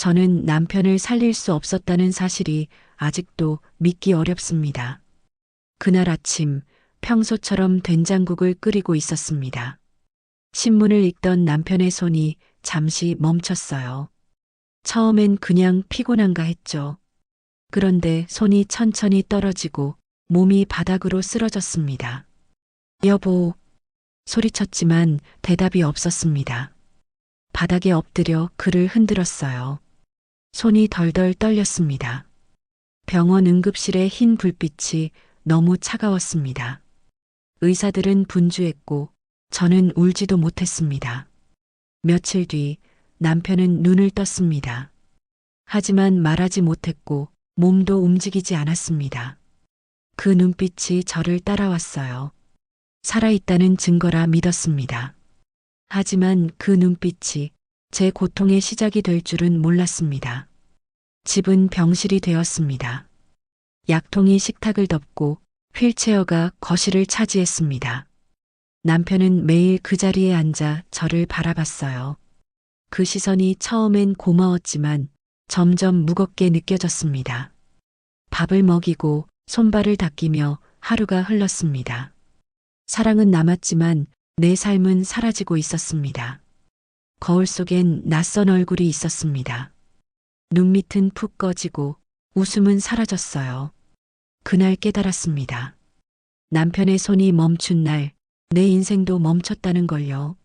저는 남편을 살릴 수 없었다는 사실이 아직도 믿기 어렵습니다. 그날 아침 평소처럼 된장국을 끓이고 있었습니다. 신문을 읽던 남편의 손이 잠시 멈췄어요. 처음엔 그냥 피곤한가 했죠. 그런데 손이 천천히 떨어지고 몸이 바닥으로 쓰러졌습니다. 여보, 소리쳤지만 대답이 없었습니다. 바닥에 엎드려 그를 흔들었어요. 손이 덜덜 떨렸습니다. 병원 응급실의 흰 불빛이 너무 차가웠습니다. 의사들은 분주했고 저는 울지도 못했습니다. 며칠 뒤 남편은 눈을 떴습니다. 하지만 말하지 못했고 몸도 움직이지 않았습니다. 그 눈빛이 저를 따라왔어요. 살아있다는 증거라 믿었습니다. 하지만 그 눈빛이 제 고통의 시작이 될 줄은 몰랐습니다. 집은 병실이 되었습니다. 약통이 식탁을 덮고 휠체어가 거실을 차지했습니다. 남편은 매일 그 자리에 앉아 저를 바라봤어요. 그 시선이 처음엔 고마웠지만 점점 무겁게 느껴졌습니다. 밥을 먹이고 손발을 닦이며 하루가 흘렀습니다. 사랑은 남았지만 내 삶은 사라지고 있었습니다. 거울 속엔 낯선 얼굴이 있었습니다. 눈밑은 푹 꺼지고 웃음은 사라졌어요. 그날 깨달았습니다. 남편의 손이 멈춘 날 내 인생도 멈췄다는 걸요.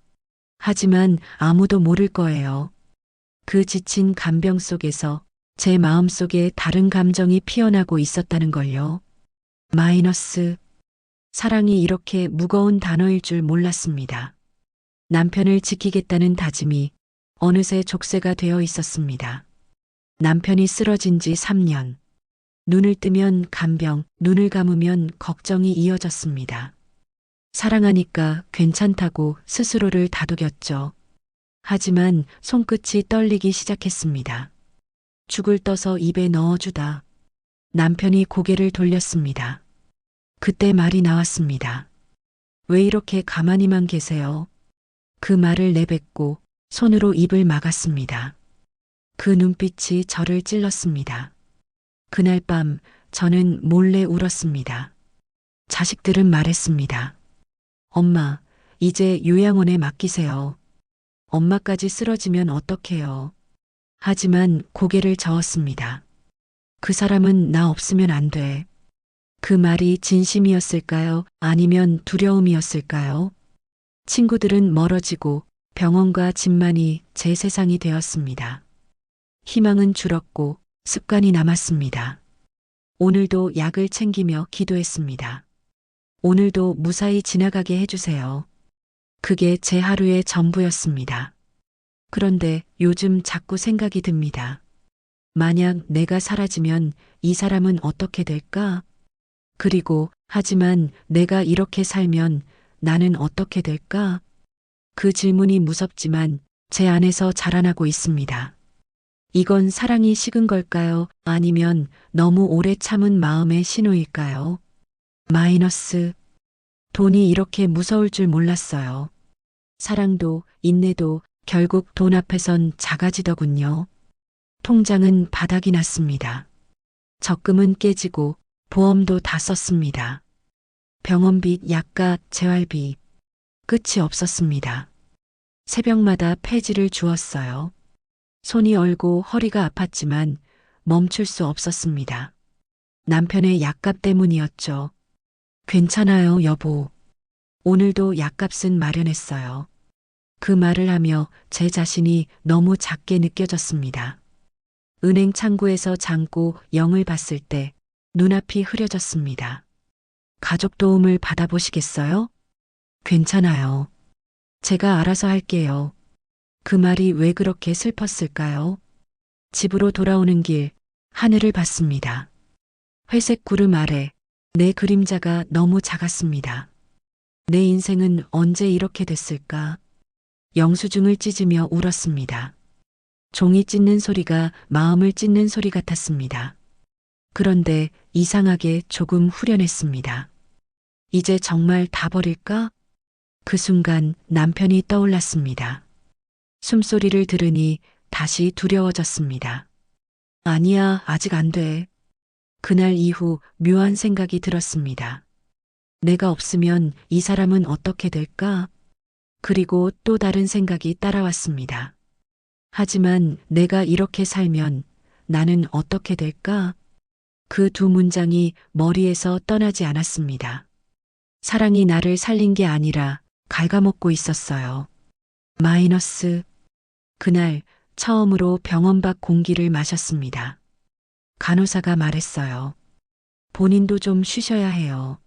하지만 아무도 모를 거예요. 그 지친 간병 속에서 제 마음 속에 다른 감정이 피어나고 있었다는 걸요. 마이너스. 사랑이 이렇게 무거운 단어일 줄 몰랐습니다. 남편을 지키겠다는 다짐이 어느새 족쇄가 되어 있었습니다. 남편이 쓰러진 지 3년. 눈을 뜨면 간병, 눈을 감으면 걱정이 이어졌습니다. 사랑하니까 괜찮다고 스스로를 다독였죠. 하지만 손끝이 떨리기 시작했습니다. 죽을 떠서 입에 넣어주다. 남편이 고개를 돌렸습니다. 그때 말이 나왔습니다. 왜 이렇게 가만히만 계세요? 그 말을 내뱉고 손으로 입을 막았습니다. 그 눈빛이 저를 찔렀습니다. 그날 밤 저는 몰래 울었습니다. 자식들은 말했습니다. 엄마, 이제 요양원에 맡기세요. 엄마까지 쓰러지면 어떡해요. 하지만 고개를 저었습니다. 그 사람은 나 없으면 안 돼. 그 말이 진심이었을까요? 아니면 두려움이었을까요? 친구들은 멀어지고 병원과 집만이 제 세상이 되었습니다. 희망은 줄었고 습관이 남았습니다. 오늘도 약을 챙기며 기도했습니다. 오늘도 무사히 지나가게 해주세요. 그게 제 하루의 전부였습니다. 그런데 요즘 자꾸 생각이 듭니다. 만약 내가 사라지면 이 사람은 어떻게 될까? 그리고 하지만 내가 이렇게 살면 나는 어떻게 될까? 그 질문이 무섭지만 제 안에서 자라나고 있습니다. 이건 사랑이 식은 걸까요? 아니면 너무 오래 참은 마음의 신호일까요? 마이너스. 돈이 이렇게 무서울 줄 몰랐어요. 사랑도 인내도 결국 돈 앞에선 작아지더군요. 통장은 바닥이 났습니다. 적금은 깨지고 보험도 다 썼습니다. 병원비, 약값, 재활비. 끝이 없었습니다. 새벽마다 폐지를 주었어요. 손이 얼고 허리가 아팠지만 멈출 수 없었습니다. 남편의 약값 때문이었죠. 괜찮아요, 여보. 오늘도 약값은 마련했어요. 그 말을 하며 제 자신이 너무 작게 느껴졌습니다. 은행 창구에서 잠고 영을 봤을 때 눈앞이 흐려졌습니다. 가족 도움을 받아보시겠어요? 괜찮아요. 제가 알아서 할게요. 그 말이 왜 그렇게 슬펐을까요? 집으로 돌아오는 길, 하늘을 봤습니다. 회색 구름 아래 내 그림자가 너무 작았습니다. 내 인생은 언제 이렇게 됐을까? 영수증을 찢으며 울었습니다. 종이 찢는 소리가 마음을 찢는 소리 같았습니다. 그런데 이상하게 조금 후련했습니다. 이제 정말 다 버릴까? 그 순간 남편이 떠올랐습니다. 숨소리를 들으니 다시 두려워졌습니다. 아니야, 아직 안 돼. 그날 이후 묘한 생각이 들었습니다. 내가 없으면 이 사람은 어떻게 될까? 그리고 또 다른 생각이 따라왔습니다. 하지만 내가 이렇게 살면 나는 어떻게 될까? 그 두 문장이 머리에서 떠나지 않았습니다. 사랑이 나를 살린 게 아니라 갉아먹고 있었어요. 마이너스. 그날 처음으로 병원 밖 공기를 마셨습니다. 간호사가 말했어요. 본인도 좀 쉬셔야 해요.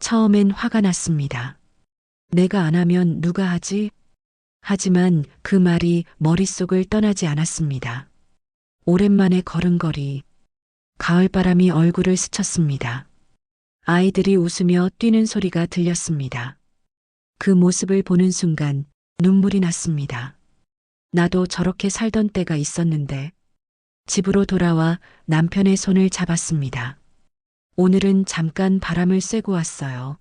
처음엔 화가 났습니다. 내가 안 하면 누가 하지? 하지만 그 말이 머릿속을 떠나지 않았습니다. 오랜만에 걸음걸이. 가을바람이 얼굴을 스쳤습니다. 아이들이 웃으며 뛰는 소리가 들렸습니다. 그 모습을 보는 순간 눈물이 났습니다. 나도 저렇게 살던 때가 있었는데 집으로 돌아와 남편의 손을 잡았습니다. 오늘은 잠깐 바람을 쐬고 왔어요.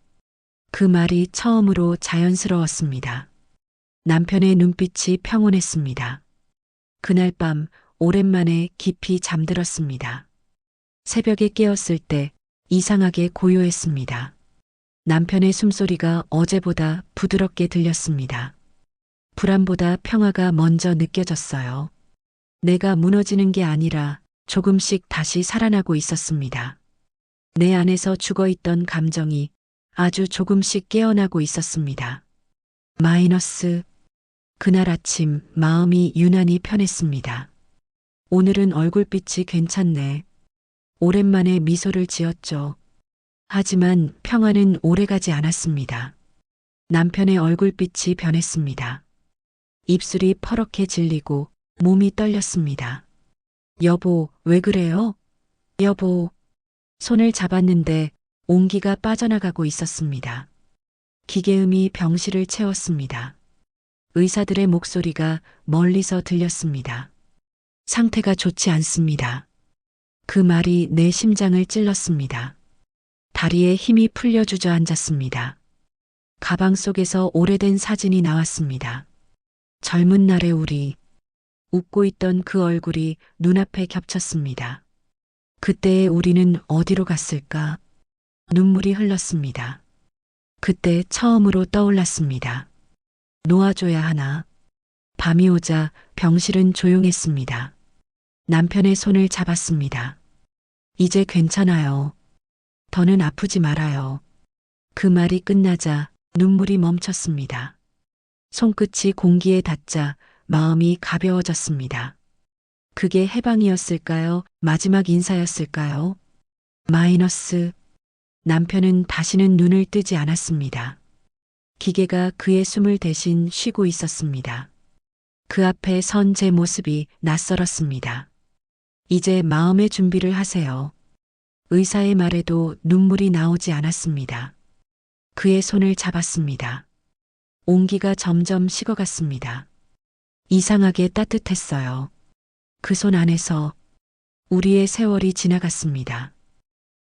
그 말이 처음으로 자연스러웠습니다. 남편의 눈빛이 평온했습니다. 그날 밤 오랜만에 깊이 잠들었습니다. 새벽에 깨었을 때 이상하게 고요했습니다. 남편의 숨소리가 어제보다 부드럽게 들렸습니다. 불안보다 평화가 먼저 느껴졌어요. 내가 무너지는 게 아니라 조금씩 다시 살아나고 있었습니다. 내 안에서 죽어 있던 감정이 아주 조금씩 깨어나고 있었습니다. 마이너스. 그날 아침 마음이 유난히 편했습니다. 오늘은 얼굴빛이 괜찮네. 오랜만에 미소를 지었죠. 하지만 평화는 오래가지 않았습니다. 남편의 얼굴빛이 변했습니다. 입술이 퍼렇게 질리고 몸이 떨렸습니다. 여보, 왜 그래요? 여보. 손을 잡았는데 온기가 빠져나가고 있었습니다. 기계음이 병실을 채웠습니다. 의사들의 목소리가 멀리서 들렸습니다. 상태가 좋지 않습니다. 그 말이 내 심장을 찔렀습니다. 다리에 힘이 풀려 주저앉았습니다. 가방 속에서 오래된 사진이 나왔습니다. 젊은 날의 우리, 웃고 있던 그 얼굴이 눈앞에 겹쳤습니다. 그때의 우리는 어디로 갔을까? 눈물이 흘렀습니다. 그때 처음으로 떠올랐습니다. 놓아줘야 하나. 밤이 오자 병실은 조용했습니다. 남편의 손을 잡았습니다. 이제 괜찮아요. 더는 아프지 말아요. 그 말이 끝나자 눈물이 멈췄습니다. 손끝이 공기에 닿자 마음이 가벼워졌습니다. 그게 해방이었을까요? 마지막 인사였을까요? 마이너스. 남편은 다시는 눈을 뜨지 않았습니다. 기계가 그의 숨을 대신 쉬고 있었습니다. 그 앞에 선 제 모습이 낯설었습니다. 이제 마음의 준비를 하세요. 의사의 말에도 눈물이 나오지 않았습니다. 그의 손을 잡았습니다. 온기가 점점 식어갔습니다. 이상하게 따뜻했어요. 그 손 안에서 우리의 세월이 지나갔습니다.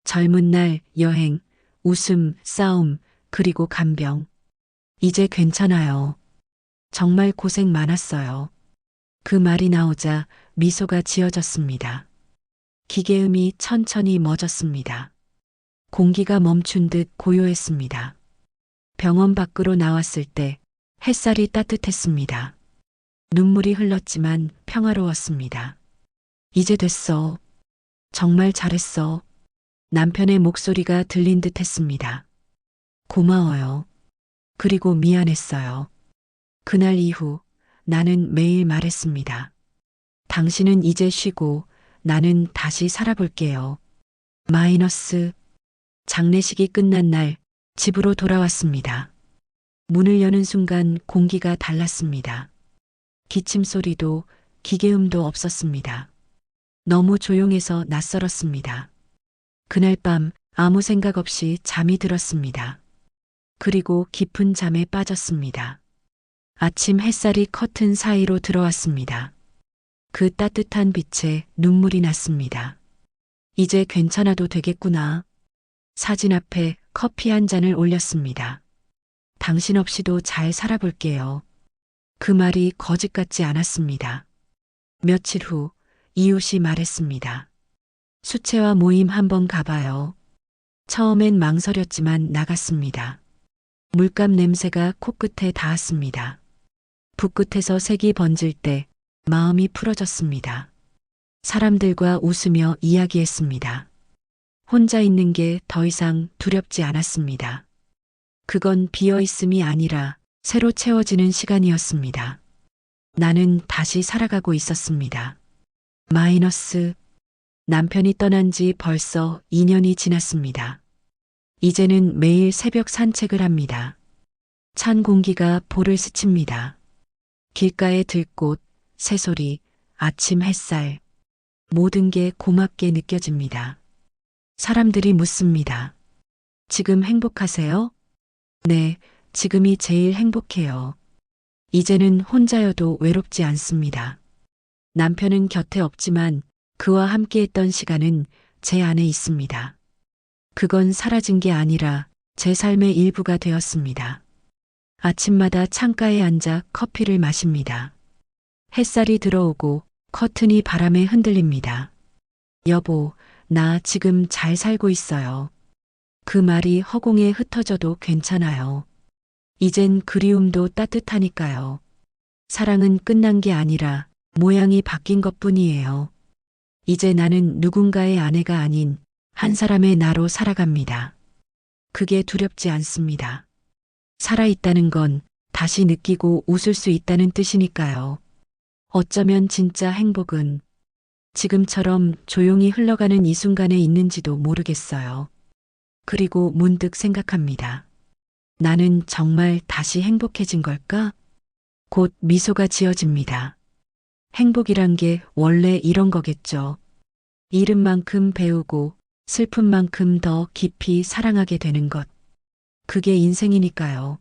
젊은 날, 여행, 웃음, 싸움, 그리고 간병. 이제 괜찮아요. 정말 고생 많았어요. 그 말이 나오자 미소가 지어졌습니다. 기계음이 천천히 멎었습니다. 공기가 멈춘 듯 고요했습니다. 병원 밖으로 나왔을 때 햇살이 따뜻했습니다. 눈물이 흘렀지만 평화로웠습니다. 이제 됐어. 정말 잘했어. 남편의 목소리가 들린 듯 했습니다. 고마워요. 그리고 미안했어요. 그날 이후 나는 매일 말했습니다. 당신은 이제 쉬고 나는 다시 살아볼게요. 마이너스. 장례식이 끝난 날 집으로 돌아왔습니다. 문을 여는 순간 공기가 달랐습니다. 기침 소리도 기계음도 없었습니다. 너무 조용해서 낯설었습니다. 그날 밤 아무 생각 없이 잠이 들었습니다. 그리고 깊은 잠에 빠졌습니다. 아침 햇살이 커튼 사이로 들어왔습니다. 그 따뜻한 빛에 눈물이 났습니다. 이제 괜찮아도 되겠구나. 사진 앞에 커피 한 잔을 올렸습니다. 당신 없이도 잘 살아볼게요. 그 말이 거짓 같지 않았습니다. 며칠 후 이웃이 말했습니다. 수채화 모임 한번 가봐요. 처음엔 망설였지만 나갔습니다. 물감 냄새가 코끝에 닿았습니다. 붓끝에서 색이 번질 때 마음이 풀어졌습니다. 사람들과 웃으며 이야기했습니다. 혼자 있는 게 더 이상 두렵지 않았습니다. 그건 비어 있음이 아니라 새로 채워지는 시간이었습니다. 나는 다시 살아가고 있었습니다. 마이너스 남편이 떠난 지 벌써 2년이 지났습니다. 이제는 매일 새벽 산책을 합니다. 찬 공기가 볼을 스칩니다. 길가의 들꽃, 새소리, 아침 햇살, 모든 게 고맙게 느껴집니다. 사람들이 묻습니다. 지금 행복하세요? 네, 지금이 제일 행복해요. 이제는 혼자여도 외롭지 않습니다. 남편은 곁에 없지만 그와 함께했던 시간은 제 안에 있습니다. 그건 사라진 게 아니라 제 삶의 일부가 되었습니다. 아침마다 창가에 앉아 커피를 마십니다. 햇살이 들어오고 커튼이 바람에 흔들립니다. 여보, 나 지금 잘 살고 있어요. 그 말이 허공에 흩어져도 괜찮아요. 이젠 그리움도 따뜻하니까요. 사랑은 끝난 게 아니라 모양이 바뀐 것 뿐이에요. 이제 나는 누군가의 아내가 아닌 한 사람의 나로 살아갑니다. 그게 두렵지 않습니다. 살아있다는 건 다시 느끼고 웃을 수 있다는 뜻이니까요. 어쩌면 진짜 행복은 지금처럼 조용히 흘러가는 이 순간에 있는지도 모르겠어요. 그리고 문득 생각합니다. 나는 정말 다시 행복해진 걸까? 곧 미소가 지어집니다. 행복이란 게 원래 이런 거겠죠. 잃은 만큼 배우고 슬픈 만큼 더 깊이 사랑하게 되는 것. 그게 인생이니까요.